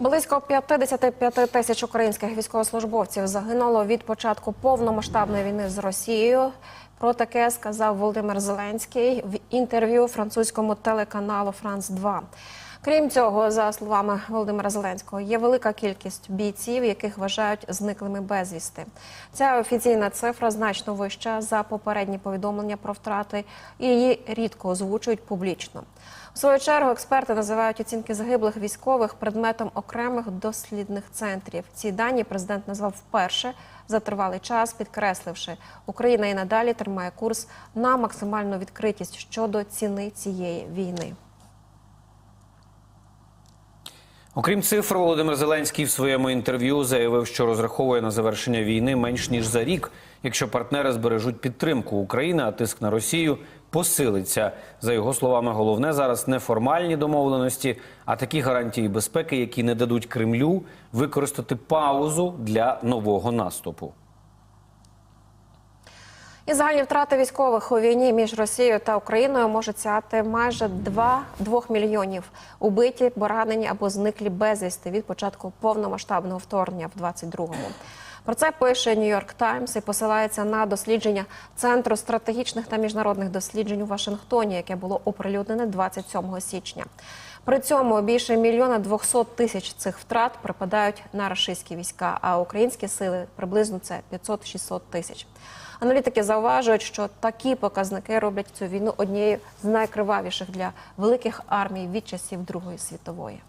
Близько 55 тисяч українських військовослужбовців загинуло від початку повномасштабної війни з Росією. Про таке сказав Володимир Зеленський в інтерв'ю французькому телеканалу Франс 2 Крім цього, за словами Володимира Зеленського, є велика кількість бійців, яких вважають зниклими безвісти. Ця офіційна цифра значно вища за попередні повідомлення про втрати, і її рідко озвучують публічно. У свою чергу експерти називають оцінки загиблих військових предметом окремих дослідних центрів. Ці дані президент назвав вперше за тривалий час, підкресливши, Україна і надалі тримає курс на максимальну відкритість щодо ціни цієї війни. Окрім цифр, Володимир Зеленський в своєму інтерв'ю заявив, що розраховує на завершення війни менш ніж за рік, якщо партнери збережуть підтримку України, а тиск на Росію посилиться. За його словами, головне зараз не формальні домовленості, а такі гарантії безпеки, які не дадуть Кремлю використати паузу для нового наступу. І загальні втрати військових у війні між Росією та Україною можуть сягати майже 2, 2 мільйонів убиті, поранені або зниклі безвісти від початку повномасштабного вторгнення в 22-му. Про це пише Нью-Йорк Таймс і посилається на дослідження Центру стратегічних та міжнародних досліджень у Вашингтоні, яке було оприлюднене 27 січня. При цьому більше мільйона 200 тисяч цих втрат припадають на рашистські війська, а українські сили приблизно це 500-600 тисяч. Аналітики зауважують, що такі показники роблять цю війну однією з найкривавіших для великих армій від часів Другої світової.